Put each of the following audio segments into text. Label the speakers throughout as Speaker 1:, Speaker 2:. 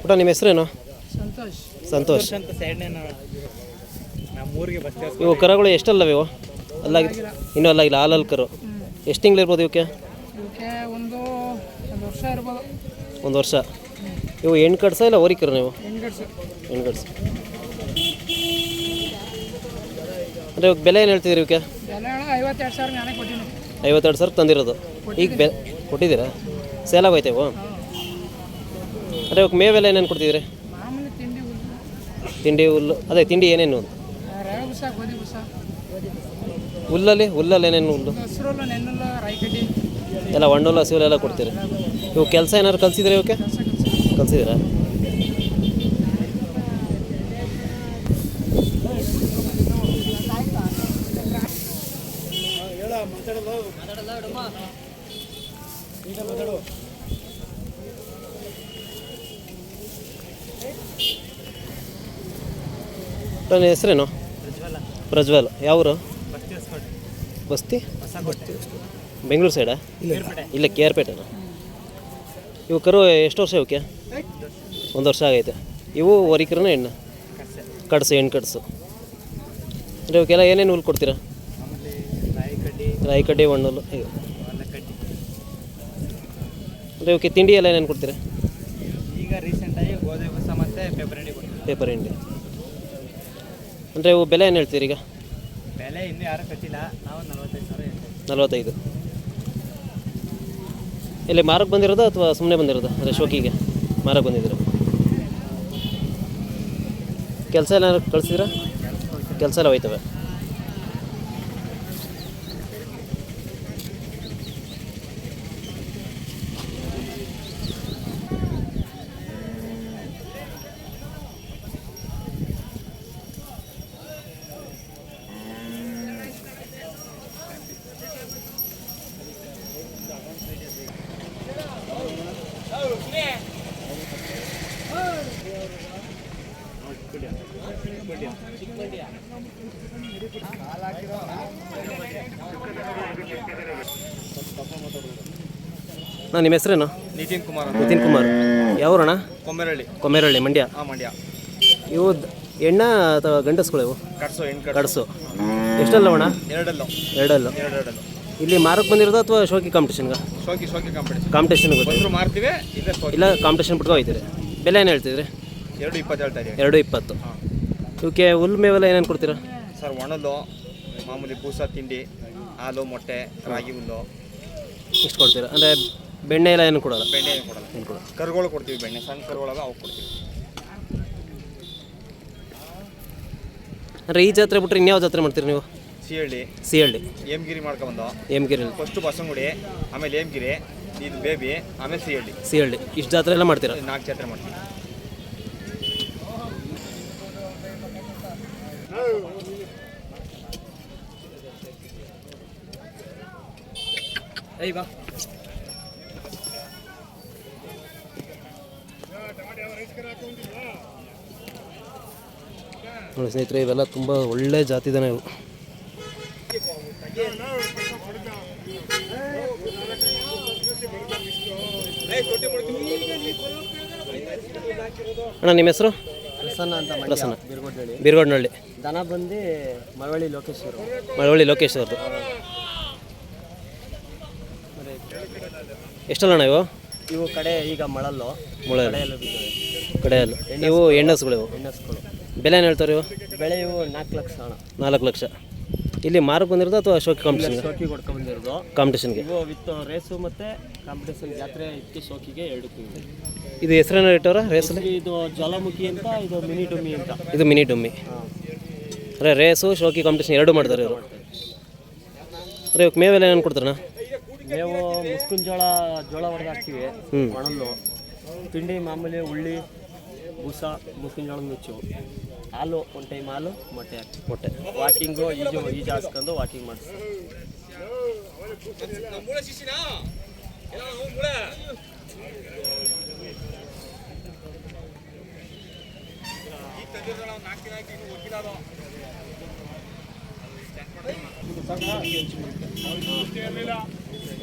Speaker 1: ಪುಟ ನಿಮ್ಮ ಹೆಸರೇನು?
Speaker 2: ಸಂತೋಷ್.
Speaker 1: ಸಂತೋಷ್.
Speaker 2: ಅಂತ ಸೈಡ್ನೇ ನಮ್ಮ ಊರಿಗೆ ಬಸ್
Speaker 1: ಇವು ಕರಗಳು ಎಷ್ಟಲ್ಲವ ಇವು? ಅಲ್ಲಾಗಿ ಇನ್ನೂ ಅಲ್ಲಾಗಿಲ್ಲ ಹಾಲಲ್ಲಿ ಕರು ಎಷ್ಟು ತಿಂಗಳು ಇರ್ಬೋದು ಇವಕ್ಕೆ?
Speaker 2: ಒಂದು ಒಂದು ವರ್ಷ ಇರ್ಬೋದು.
Speaker 1: ಒಂದು ವರ್ಷ. ಇವು ಹೆಣ್ಣು ಕಡ್ಸ ಇಲ್ಲ ಓರಿಕರು ನೀವು? ಹೆಣ್ಣು ಕಡ್ಸ ಅಂದರೆ ಇವಾಗ ಬೆಲೆ ಏನು ಹೇಳ್ತಿದ್ದೀರಿ ಇವಕ್ಕೆ?
Speaker 2: ಐವತ್ತೆರಡು ಸಾವಿರ
Speaker 1: ತಂದಿರೋದು. ಈಗ ಬೆ ಕೊಟ್ಟಿದ್ದೀರಾ? ಸೇಲ್ ಆಗೋಯ್ತೆ ಅದೇ ಇವಾಗ ಮೇವೆಲ್ಲ ಏನೇನು ಕೊಡ್ತಿದ್ದೀರಿ?
Speaker 2: ತಿಂಡಿ ಹುಲ್ಲು.
Speaker 1: ಅದೇ ತಿಂಡಿ ಏನೇನು ಹುಲ್ಲಲ್ಲಿ ಹುಲ್ಲಲ್ಲಿ ಏನೇನು ಹುಲ್ಲು ಎಲ್ಲ ಹಣ್ಣುಲ್ಲ ಹಸಿವೆಲ್ಲ ಕೊಡ್ತೀರಿ? ಇವು ಕೆಲಸ ಏನಾದ್ರು ಕಲ್ಸಿದ್ರೆ ಇವಕ್ಕೆ ಕಲಿಸಿದ್ದೀರಾ? ಮಾತಾಡಲ್ಲ ನನ್ನ ಹೆಸರೇನು? ಪ್ರಜ್ವಲ್. ಯಾವರು? ಬಸ್ತಿ ಬೆಂಗಳೂರು ಸೈಡಾ? ಇಲ್ಲ. ಕೆ ಆರ್ ಪೇಟೆನಾ ಇವು ಕರು ಎಷ್ಟು ವರ್ಷ ಇವಕ್ಕೆ? ಒಂದು ವರ್ಷ ಆಗೈತೆ. ಇವು ವರಿಕರನ ಹೆಣ್ಣು? ಕಡಸು. ಹೆಣ್ಣು ಕಡಸು. ಅಂದರೆ ಇವಕ್ಕೆಲ್ಲ ಏನೇನು ಹುಲ್ ಕೊಡ್ತೀರಾ? ರಾಯಿ ಕಡ್ಡಿ
Speaker 2: ಕಡ್ಡಿ
Speaker 1: ಅಂದರೆ ಇವಕ್ಕೆ ತಿಂಡಿ ಎಲ್ಲ ಏನೇನು ಕೊಡ್ತೀರಾ?
Speaker 2: ಈಗ ರೀಸೆಂಟಾಗಿ ಗೋಧಿ ಹೊಸ ಮತ್ತು ಫೆಬ್ರವರಿ ಕೊಡ್ತೀವಿ.
Speaker 1: ಪೇಪರ್ ಹಿಂಡಿ. ಅಂದರೆ ಇವು ಬೆಲೆ ಏನು ಹೇಳ್ತೀರಿ ಈಗ?
Speaker 2: ಬೆಲೆ ಇನ್ನೂ ಯಾರೂ ಕಟ್ಟಿಲ್ಲ. ನಾವು ನಲ್ವತ್ತೈದು ಸಾವಿರ ಹೇಳ್ತೀವಿ.
Speaker 1: ನಲ್ವತ್ತೈದು. ಇಲ್ಲಿ ಮಾರಕ್ಕೆ ಬಂದಿರೋದು ಅಥವಾ ಸುಮ್ಮನೆ ಬಂದಿರೋದು? ಅಂದರೆ ಶೋಕಿಗೆ ಮಾರಕ್ಕೆ ಬಂದಿದ್ದೀರ? ಕೆಲಸ ಎಲ್ಲ ಕಳಿಸಿದ್ರ? ಕೆಲಸ ಎಲ್ಲ ಹೋಯ್ತವೆ. ಹಾಂ ನಿಮ್ಮ ಹೆಸರೇನು?
Speaker 2: ನಿತಿನ್ ಕುಮಾರ್
Speaker 1: ನಿತಿನ್ ಕುಮಾರ್. ಯಾವೂರಣ
Speaker 2: ಕೊಮ್ಮೆರಳ್ಳಿ.
Speaker 1: ಕೊಮ್ಮೆರಳ್ಳಿ ಮಂಡ್ಯ.
Speaker 2: ಹಾಂ ಮಂಡ್ಯ.
Speaker 1: ಇವು ಎಣ್ಣ ಹೆಣ್ಣ ಅಥವಾ ಗಂಡಸ್ಗಳು ಇವು?
Speaker 2: ಕಟ್ಸು ಹೆಣ್ಣು
Speaker 1: ಕಡಸು. ಎಷ್ಟಲ್ಲ ಅಣ್ಣ?
Speaker 2: ಎರಡಲ್ಲೋ.
Speaker 1: ಎರಡಲ್ಲೋ.
Speaker 2: ಎರಡೆರಡಲ್ಲು
Speaker 1: ಇಲ್ಲಿ ಮಾರಕ್ಕೆ ಬಂದಿರೋದು ಅಥವಾ ಶೋಕಿ ಕಾಂಪಿಟೇಷನ್ಗೆ
Speaker 2: ಶೋಕಿ ಶೋಕಿ ಕಾಂಪಿಟೇಷನ್
Speaker 1: ಕಾಂಪಿಟೇಷನ್
Speaker 2: ಬಂದರೂ ಮಾರ್ತೀವಿ ಇಲ್ಲ
Speaker 1: ಇಲ್ಲ ಕಾಂಪಿಟೇಷನ್ ಬಿಟ್ಕೋ ಹೋಯ್ತೀರಿ ಬೆಲೆ ಏನು ಹೇಳ್ತಿದ್ರಿ?
Speaker 2: ಎರಡು ಇಪ್ಪತ್ತು ಹೇಳ್ತಾ
Speaker 1: ಎರಡು ಇಪ್ಪತ್ತು. ಇವಕ್ಕೆ ಹುಲ್ ಮೇವೆಲ್ಲ ಏನೇನು ಕೊಡ್ತೀರಾ?
Speaker 2: ಸರ್ ಒಣಲು ಮಾಮೂಲಿ ಬೂಸ ತಿಂಡಿ ಹಾಲು ಮೊಟ್ಟೆ ರಾಗಿ ಹುಲ್ಲು.
Speaker 1: ಇಷ್ಟು ಕೊಡ್ತೀರಾ? ಅಂದರೆ ಬೆಣ್ಣೆ ಎಲ್ಲ ಏನು ಕೊಡೋಲ್ಲ?
Speaker 2: ಬೆಣ್ಣೆ ಏನು ಕೊಡಲ್ಲ.
Speaker 1: ಏನು ಕೊಡೋಲ್ಲ.
Speaker 2: ಕರುಗಳು ಕೊಡ್ತೀವಿ ಬೆಣ್ಣೆ ಸಣ್ಣ ಕರುಗಳಾಗ ಅವು ಕೊಡ್ತೀವಿ.
Speaker 1: ಅಂದರೆ ಈ ಜಾತ್ರೆ ಬಿಟ್ಟರೆ ಇನ್ಯಾವ ಜಾತ್ರೆ ಮಾಡ್ತೀರಿ ನೀವು?
Speaker 2: ಸಿಹಳ್ಳಿ.
Speaker 1: ಸಿಹಳ್ಳಿ.
Speaker 2: ಏಮ್ಗಿರಿ ಮಾಡ್ಕೊಂಬಂದು
Speaker 1: ಏಮ್ಗಿರಿ
Speaker 2: ಫಸ್ಟು ಬಸಂಗುಡಿ ಆಮೇಲೆ ಏಮ್ಗಿರಿ ಇದು ಬೇಬಿ ಆಮೇಲೆ ಸಿಹಳ್ಳಿ.
Speaker 1: ಸಿಹಳ್ಳಿ. ಇಷ್ಟು ಜಾತ್ರೆ ಎಲ್ಲ ಮಾಡ್ತೀರಾ?
Speaker 2: ನಾಲ್ಕು ಜಾತ್ರೆ ಮಾಡ್ತೀವಿ. ಏಯ್ ಬಾ
Speaker 1: ನೋಡಿ ಸ್ನೇಹಿತರೆ ಇವೆಲ್ಲ ತುಂಬ ಒಳ್ಳೆ ಜಾತಿದಾನೆ ಇವು. ಅಣ್ಣ ನಿಮ್ಮ ಹೆಸರು?
Speaker 3: ಪ್ರಸನ್ನ ಅಂತ
Speaker 1: ಪ್ರಸನ್ನ.
Speaker 3: ಬಿರ್ಗೋಡ್ನಳ್ಳಿ.
Speaker 1: ಬೀರ್ಗೋಡ್ನಹಳ್ಳಿ
Speaker 3: ದನ ಬಂದು ಮಳವಳ್ಳಿ ಲೋಕೇಶ್ವರು
Speaker 1: ಮಳವಳ್ಳಿ ಲೋಕೇಶ್ ಅಣ್ಣ ಇವು?
Speaker 3: ಇವು ಕಡೆ ಈಗ ಮಳಲ್ಲು.
Speaker 1: ಮೊಳೆ
Speaker 3: ಕಡೆಯಲ್ಲು ಬಿದ್ದಿವೆ.
Speaker 1: ಕಡೆಯಲ್ಲ. ಇವು ಹೆಣ್ಣಸುಗಳು ಇವು?
Speaker 3: ಹೆಣ್ಣಸ್ಗಳು
Speaker 1: ಬೆಲೆ ಏನು ಹೇಳ್ತಾರೆ ಇವು?
Speaker 3: ಬೆಳೆ ಇವು ನಾಲ್ಕು ಲಕ್ಷ ಅಣ್ಣ.
Speaker 1: ನಾಲ್ಕು ಲಕ್ಷ. ಇಲ್ಲಿ ಮಾರಕ್ಕೆ ಬಂದಿರೋದು ಅಥವಾ ಶೋಕಿ ಕಾಂಪಿಟೇಷನ್
Speaker 3: ಶೋಕಿ ಕೊಡ್ಕೊಂಡಿರೋದು
Speaker 1: ಕಾಂಪಿಟೇಷನ್ಗೆ
Speaker 3: ಇವು ವಿತ್ ರೇಸು ಮತ್ತೆ ಕಾಂಪಿಟೇಷನ್ ಜಾತ್ರೆ ಇತ್ತು ಶೋಕಿಗೆ ಎರಡಕ್ಕೂ ಇವೆ
Speaker 1: ಇದು ಹೆಸರೇನೋ ಇಟ್ಟವ್ರ ರೇಸಲ್ಲಿ?
Speaker 3: ಇದು ಜ್ವಾಲಾಮುಖಿ ಅಂತ ಇದು ಮಿನಿ ಡುಮ್ಮಿ ಅಂತ.
Speaker 1: ಇದು ಮಿನಿ ಡುಮ್ಮಿ. ಅರೆ ರೇಸು ಶೋಕಿ ಕಾಂಪಿಟೇಷನ್ ಎರಡು ಮಾಡ್ತಾರೆ ಇವರು. ಅರೆ ಇವಕ್ಕೆ ಮೇವೆಲ್ಲ ಏನು ಕೊಡ್ತಾರಣ್ಣ?
Speaker 3: ಮೇವು ಮುಸ್ಕಿನ ಜೋಳ ಜೋಳ ಹೊಡೆದು ಹಾಕ್ತೀವಿ. ಒಣಲ್ಲು ತಿಂಡಿ ಮಾಮೂಲಿ ಉಳ್ಳಿ ಬೂಸ ಮುಸ್ಕಿನ ಜೋಳ ನುಚ್ಚು ಹಾಲು ಒಂದು ಟೈಮ್ ಹಾಲು ಮೊಟ್ಟೆ ಹಾಕ್ತೀವಿ
Speaker 1: ಮೊಟ್ಟೆ.
Speaker 3: ವಾಕಿಂಗು ಈಜು ಈಜು ಹಾಸ್ಕೊಂಡು ವಾಕಿಂಗ್ ಮಾಡಿಸ್ತೀವಿ.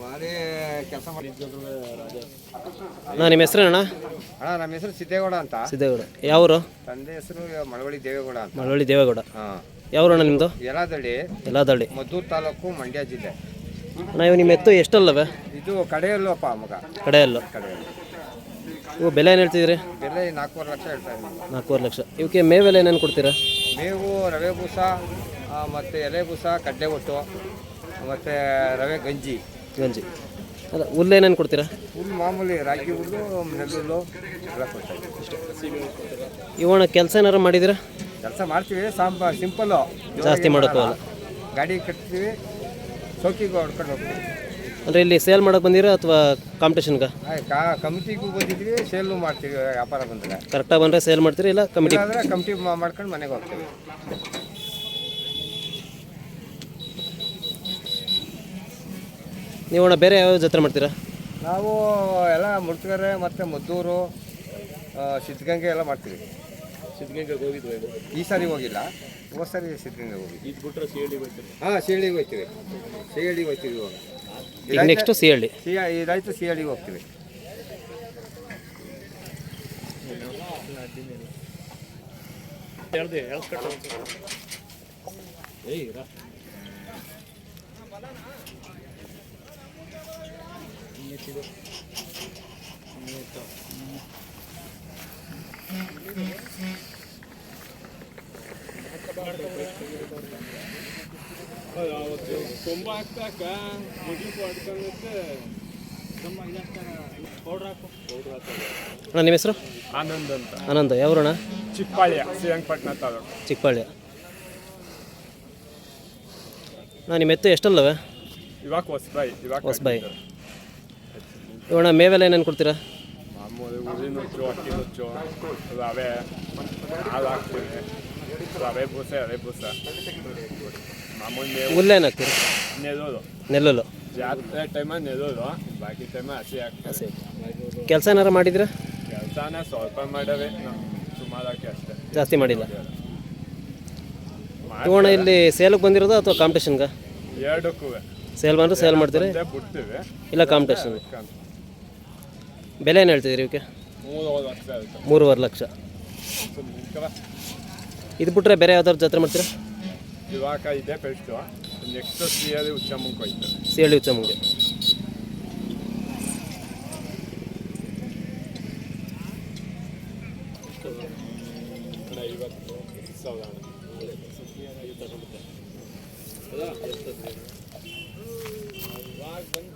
Speaker 4: ಭಾರಿ ಕೆಲಸ
Speaker 1: ನಾ ನಿಮ್ಮ ಹೆಸರೇನಣ್ಣ
Speaker 4: ಅಣ್ಣ? ನಮ್ಮ ಹೆಸರು ಸಿದ್ದೇಗೌಡ ಅಂತ.
Speaker 1: ಸಿದ್ದೇಗೌಡ. ಯಾವರು?
Speaker 4: ತಂದೆ ಹೆಸರು ಮಳವಳ್ಳಿ ದೇವೇಗೌಡ ಅಂತ.
Speaker 1: ಮಳವಳ್ಳಿ ದೇವೇಗೌಡ.
Speaker 4: ಹಾಂ.
Speaker 1: ಯಾವೂರಣ್ಣ ನಿಮ್ಮದು
Speaker 4: ಯಲಾದಳ್ಳಿ
Speaker 1: ಎಲ್ಲದಳ್ಳಿ
Speaker 4: ಮದ್ದೂರು ತಾಲೂಕು ಮಂಡ್ಯ ಜಿಲ್ಲೆ.
Speaker 1: ಅಣ್ಣ ಇವು ನಿಮ್ಮ ಎತ್ತು ಎಷ್ಟಲ್ಲವೆ?
Speaker 4: ಇದು ಕಡೆಯಲ್ಲಪ್ಪ ಮಗ.
Speaker 1: ಕಡೆಯಲ್ಲೋ.
Speaker 4: ಕಡೆಯಲ್ಲು.
Speaker 1: ಇವು ಬೆಲೆ ಏನು ಹೇಳ್ತಿದ್ರಿ
Speaker 4: ಬೆಲೆ ನಾಲ್ಕೂವರೆ ಲಕ್ಷ ಹೇಳ್ತಾ ಇದ್ದೀನಿ.
Speaker 1: ನಾಲ್ಕೂವರೆ ಲಕ್ಷ. ಇವಕ್ಕೆ ಮೇವೆಲ್ಲ ಏನೇನು ಕೊಡ್ತೀರಾ?
Speaker 4: ಮೇವು ರವೆ ಬೂಸ ಮತ್ತು ಎಲೆ ಬೂಸ ಕಡ್ಡೆ ಒಟ್ಟು ಮತ್ತು ರವೆ ಗಂಜಿ.
Speaker 1: ಗಂಜಿ. ಅಲ್ಲ ಹುಲ್ಲು ಏನೇನು ಕೊಡ್ತೀರಾ?
Speaker 4: ಹುಲ್ಲು ಮಾಮೂಲಿ ರಾಗಿ ಹುಲ್ಲು ನೆಲ್ಲುಲ್ಲು ಎಲ್ಲ ಕೊಡ್ತಾರೆ. ಇವಣ
Speaker 1: ಇವಣ್ಣ ಕೆಲಸ ಏನಾರು ಮಾಡಿದ್ದೀರಾ?
Speaker 4: ಕೆಲಸ ಮಾಡ್ತೀವಿ ಸಾಂಬ ಸಿಂಪಲ್ಲು.
Speaker 1: ಜಾಸ್ತಿ ಮಾಡೋಕ್ಕಲ್ಲ
Speaker 4: ಗಾಡಿ ಕಟ್ತೀವಿ ಸೌಕಿಗೆ ಹೊಡ್ಕೊಂಡು ಹೋಗ್ತೀವಿ.
Speaker 1: ಅಂದರೆ ಇಲ್ಲಿ ಸೇಲ್ ಮಾಡೋಕೆ ಬಂದಿರಾ ಅಥವಾ ಕಾಂಪಿಟೇಷನ್ಗೆ
Speaker 4: ಆಯ್ ಕಾ ಕಮಿಟಿಗೂ ಬಂದಿದ್ವಿ ಸೇಲ್ ಮಾಡ್ತೀವಿ ವ್ಯಾಪಾರ ಬಂದರೆ.
Speaker 1: ಕರೆಕ್ಟಾಗಿ ಬಂದರೆ ಸೇಲ್ ಮಾಡ್ತೀರಿ ಇಲ್ಲ ಕಮಿಟಿ
Speaker 4: ಇಲ್ಲಾಂದರೆ ಕಮಿಟಿ ಮಾಡ್ಕೊಂಡು ಮನೆಗೆ ಹೋಗ್ತೀವಿ.
Speaker 1: ನೀವು ಅಣ್ಣ ಬೇರೆ ಯಾವ ಜಾತ್ರೆ ಮಾಡ್ತೀರಾ?
Speaker 4: ನಾವು ಎಲ್ಲ ಮುಡ್ತುಗರೆ ಮತ್ತು ಮದ್ದೂರು ಆ, ಸಿದ್ಧಗಂಗೆ ಎಲ್ಲ ಮಾಡ್ತೀವಿ.
Speaker 5: ಸಿದ್ಧಗಂಗೆಗೆ ಹೋಗಿದ್ವಿ
Speaker 4: ಈ ಸಾರಿ ಹೋಗಿಲ್ಲ. ಹೋದ ಸಾರಿ ಸಿದ್ಧಗಂಗೆ ಹೋಗಿ
Speaker 5: ಇದು ಬಿಟ್ಟರೆ ಸಿ ಹೋಗ್ತೀವಿ
Speaker 4: ಹಾಂ ಸಿಹಳಿಗೆ ಹೋಗ್ತೀವಿ ಸಿಹಳಿಗೆ ಹೋಗ್ತೀವಿ ಇವಾಗ.
Speaker 1: ಈಗ ನೆಕ್ಸ್ಟು ಸಿ ಹಳ್ಳಿ
Speaker 4: ಸಿ ಹಳ್ಳಿಗೆ ಹೋಗ್ತೀವಿ.
Speaker 5: ಹೇಳ್ದೆ ರಾ ಕೊಂಬ ಹಾಕ್ತಾಕ
Speaker 1: ಅಣ್ಣ ನಿಮ್ಮ ಹೆಸರು?
Speaker 5: ಆನಂದ್ ಅಂತ.
Speaker 1: ಆನಂದ. ಯಾವೂರಣ್ಣ?
Speaker 5: ಚಿಕ್ಪಾಳ್ಯ ಶ್ರೀರಂಗಪಟ್ಟಣ ತಾಲೂಕು.
Speaker 1: ಚಿಕ್ಕಪಾಳ್ಯ ಅಣ್ಣ ನಿಮ್ಮ ಎತ್ತು ಎಷ್ಟಲ್ಲವೆ?
Speaker 5: ಇವಾಗ ಹೊಸಬಾಯಿ ಇವಾಗ
Speaker 1: ಹೊಸಬಾಯಿ ಇವಣ್ಣ ಮೇವೆಲ್ಲ ಏನೇನು ಕೊಡ್ತೀರಾ?
Speaker 5: ಮಾಮೂಲಿ ಉರಿ ನುಚ್ಚು ಅಕ್ಕಿ ನುಚ್ಚು ಅವೇ. ಹಾಲು ಹಾಕ್ತೀವಿ. ರವೆ ಬೂಸೆ ರವೆ ಬೂಸ ಮಾಮೂಲಿ
Speaker 1: ಹುಲ್ಲೇನು ಹಾಕ್ತೀರಾ ನೆಲ್ಲಲು
Speaker 5: ಜಾತ್ರೆ ಟೈಮಲ್ಲಿ ನೆಲ್ಲೋದು ಬಾಕಿ ಟೈಮ ಹಸಿ ಹಾಕ್ತೀವಿ
Speaker 1: ಕೆಲಸ ಏನಾರು ಮಾಡಿದ್ದೀರಾ
Speaker 5: ಕೆಲಸನ ಸ್ವಲ್ಪ ಮಾಡವೆ ಸುಮಾರಾಗಿ ಅಷ್ಟೇ
Speaker 1: ಜಾಸ್ತಿ ಮಾಡಿಲ್ಲ. ತಗೋಣ ಇಲ್ಲಿ ಸೇಲಿಗೆ ಬಂದಿರೋದು ಅಥವಾ ಕಾಂಪಿಟೇಷನ್ಗೆ
Speaker 5: ಎರಡಕ್ಕೂ
Speaker 1: ಸೇಲ್ ಬಂದರೆ ಸೇಲ್ ಮಾಡ್ತೀರಿ?
Speaker 5: ಬಿಡ್ತೀವಿ
Speaker 1: ಇಲ್ಲ ಕಾಂಪಿಟೇಷನ್ ಬೆಲೆ ಏನು ಹೇಳ್ತಿದ್ದೀರಿ ಇವಕ್ಕೆ?
Speaker 5: ಮೂರು ಲಕ್ಷ ಆಗುತ್ತೆ.
Speaker 1: ಮೂರುವರೆ ಲಕ್ಷ.
Speaker 5: ಸುಮ್ಮನೆ
Speaker 1: ಇದು ಬಿಟ್ಟರೆ ಬೇರೆ ಯಾವ್ದಾದ್ರು ಜಾತ್ರೆ ಮಾಡ್ತೀರಾ?
Speaker 5: ಇವಾಗ ಇದೆ ಬೆಸ್ಟು ನೆಕ್ಸ್ಟ್ ಸಿಹಳಿ ಉಚ್ಚಮ್ಮಂಗೆ
Speaker 1: ಹೋಯ್ತಾರೆ ಸಿಹಳ್ಳಿ ಉಚ್ಚಮ್ಮಂಗೆ.
Speaker 5: ಇವಾಗ ಬಂದು